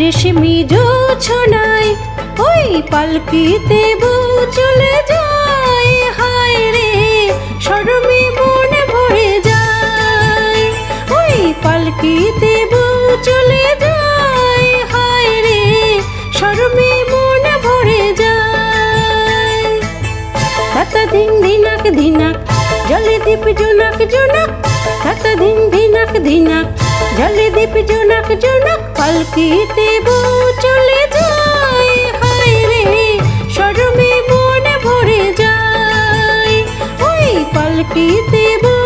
রেশমি জোছনায়, ওই পালকিতে বউ চলে যায়। হায় রে শরমে মন ভরে যায়। ওই পালকিতে বউ চলে যায়। হায় রে শরমে মন ভরে যায়। তাতা দিন দিনাক দিনাক, জলে দীপ জোনাক জোনাক। তাতা দিন দিনাক দিনাক, জলে দীপ জোনাক জোনাক পালকিতে বউ চলে যায়। হায় রে শরমে মন ভরে যায়। ওই পালকিতে বউ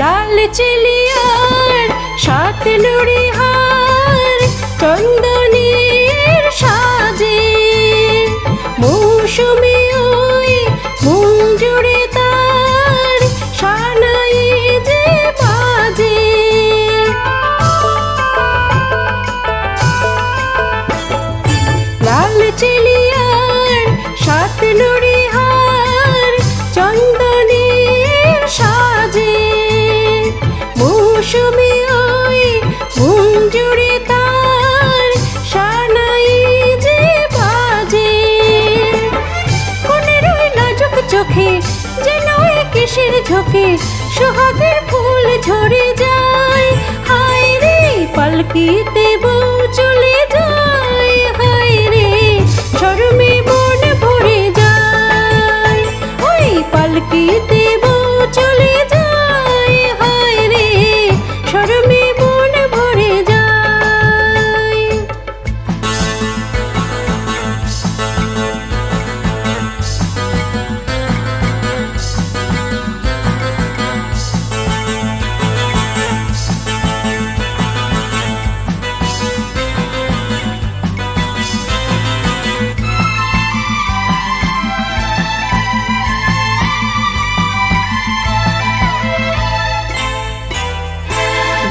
লাল চিলিয়ার সাত নুড়ি হার চন্দনের সাজে। মৌসুমি ওই সাত নুড়ি মৌসুমি ওই মন তার সানাই যে বাজে। কোনের ওই নাজুক চোখে যেন কিসের ঝোঁকে সোহাগের ফুল ঝরে যায়। হায় রে পালকিতে বউ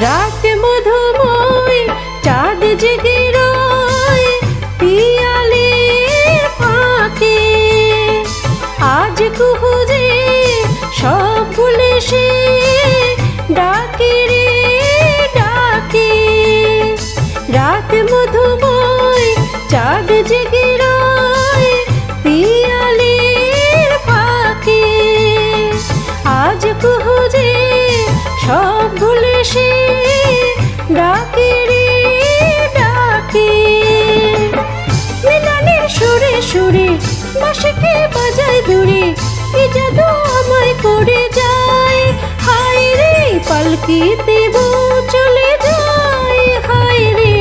রাত মধুময় চাঁদ জেগে বাসকে বাজায় দূরে কি জাদু আমায় করে যায়। হায় রে, পালকিতে বউ চলে যায়। হায় রে,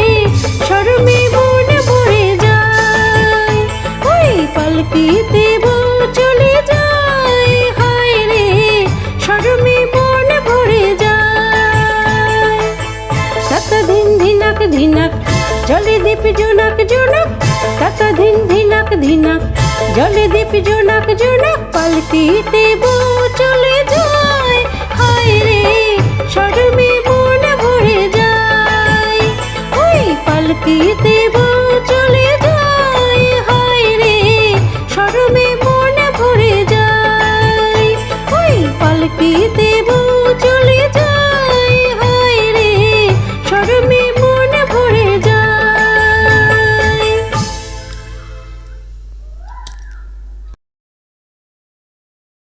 শরমে মন ভরে যায়। ওই পালকিতে বউ চলে যায়। হায় রে, শরমে মন ভরে যায়। তাতা দিন ধিনাক ধিনাক জলে দীপ জোনাক জোনাক তাতা দিন ধিনাক ধিনাক জলে দীপ জোনাক জোনাক পালকিতে বউ চলে যায়। হায় রে, সরমে মন ভরে যায়। ওই পালকিতে বউ চলে যায়। হায় রে, সরমে মন ভরে যায়। ওই পালকিতে বউ চলে যায়। হায় রে, সরমে